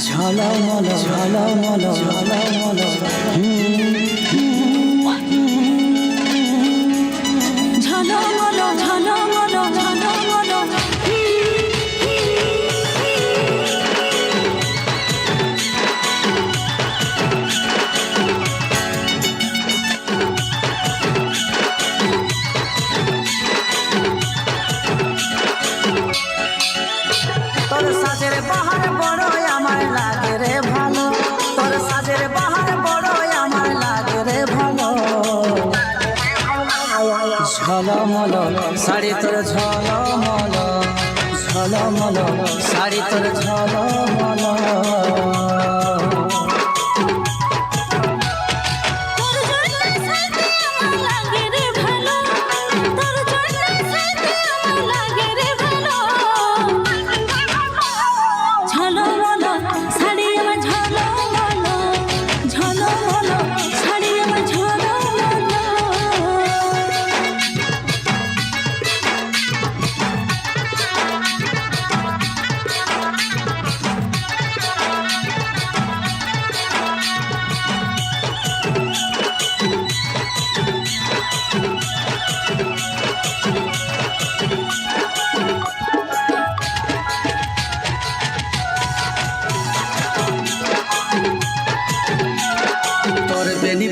ঝলমল ঝলমল ঝলমল ঝলমল ঝলমল শাড়ি তোর ঝলমল ঝলমল শাড়ি তোর ঝলমল।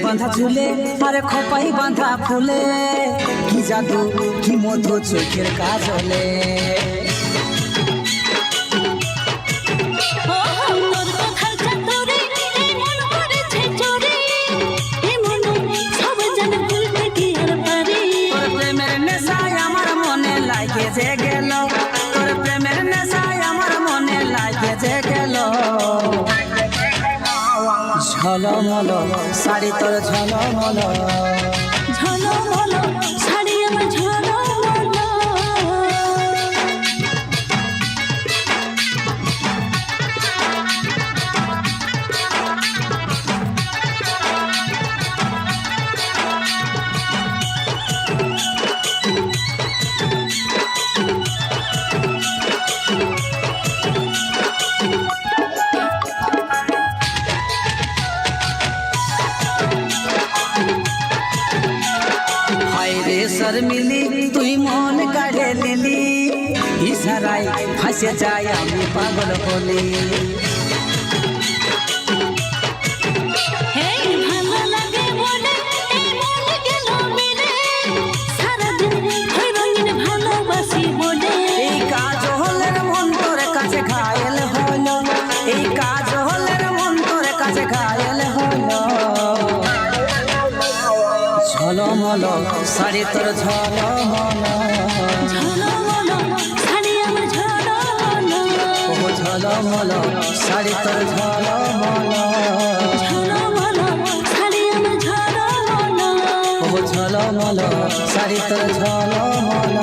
বাঁধা ঝুলে আরে খপাই বাঁধা ফুলে। কি জাদু কি মধু চোখের কাজলে। আমার মনে লাগে যে গেল। ঝলমল শাড়ি তোর ঝলমল। ঝলমল শাড়ি আমার ঝলমল। রে মিলি তুই মন কাড়ে নিলি। ইশারায় ফাঁসে যায় আমি পাগল হলি ঝলমল শাড়ি তোর ঝলমল। ঝলমল শাড়ি তোর ঝলমল। ঝলমল শাড়ি তোর ঝলমল।